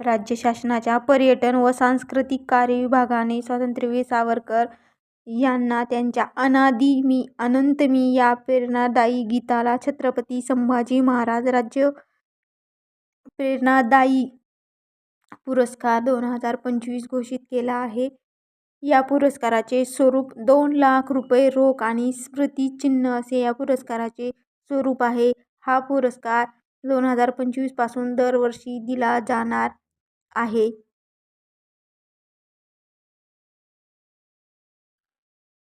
राज्य शासनाच्या पर्यटन व सांस्कृतिक कार्य विभागाने स्वातंत्र्यवीर सावरकर यांना त्यांच्या अनादि मी अनंत मी या प्रेरणादायी गीताला छत्रपती संभाजी महाराज राज्य प्रेरणादायी पुरस्कार दोन हजार पंचवीस घोषित केला आहे. या पुरस्काराचे स्वरूप दोन लाख रुपये रोख आणि स्मृतिचिन्ह असे या पुरस्काराचे स्वरूप आहे. हा पुरस्कार दोन हजार पंचवीसपासून दरवर्षी दिला जाणार आहे.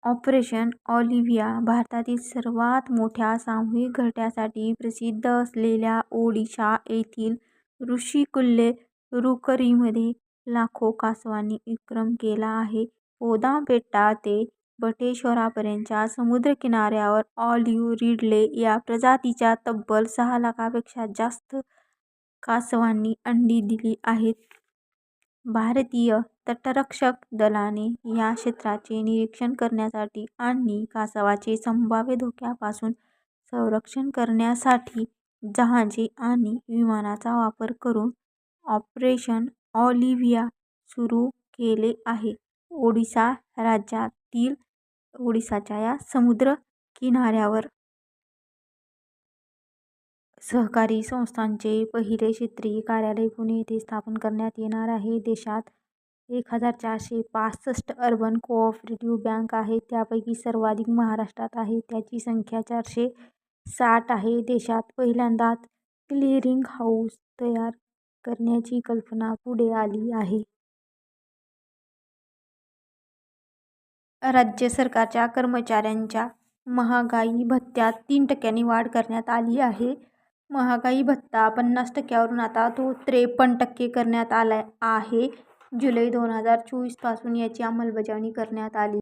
ऑपरेशन ऑलिव्हिया भारतातील सर्वात मोठ्या सामूहिक घरट्यासाठी प्रसिद्ध असलेल्या ओडिशा येथील ऋषिकुल्ले रुकरीमध्ये लाखो कासवांनी विक्रम केला आहे. पोदामपेट्टा ते बटेश्वरापर्यंतच्या समुद्रकिनाऱ्यावर ऑलिव्ह रिडले या प्रजातीच्या तब्बल सहा लाखापेक्षा जास्त कासवांनी अंडी दिली आहेत. भारतीय तटरक्षक दलाने या क्षेत्राचे निरीक्षण करण्यासाठी आणि कासवाचे संभाव्य धोक्यापासून संरक्षण करण्यासाठी जहाजे आणि विमानाचा वापर करून ऑपरेशन ऑलिव्हिया सुरू केले आहे. ओडिसा राज्यातील ओडिसाच्या या समुद्र किनाऱ्यावर सहकारी संस्थांचे पहिले क्षेत्रीय कार्यालय पुणे येथे स्थापन करण्यात येणार आहे. देशात एक हजार चारशे पासष्ट अर्बन कोऑपरेटिव्ह बँक आहेत. त्यापैकी सर्वाधिक महाराष्ट्रात आहे. त्याची संख्या चारशे साठ आहे. देशात पहिल्यांदाच क्लिअरिंग हाऊस तयार करण्याची कल्पना पुढे आली आहे. राज्य सरकारच्या कर्मचाऱ्यांच्या महागाई भत्त्यात तीन टक्क्यांनी वाढ करण्यात आली आहे. महागाई भत्ता पन्नास टक्क्यावरून आता तो त्रेपन्न टक्के करण्यात आला आहे. जुलै दोन हजार चोवीसपासून याची अंमलबजावणी करण्यात आली.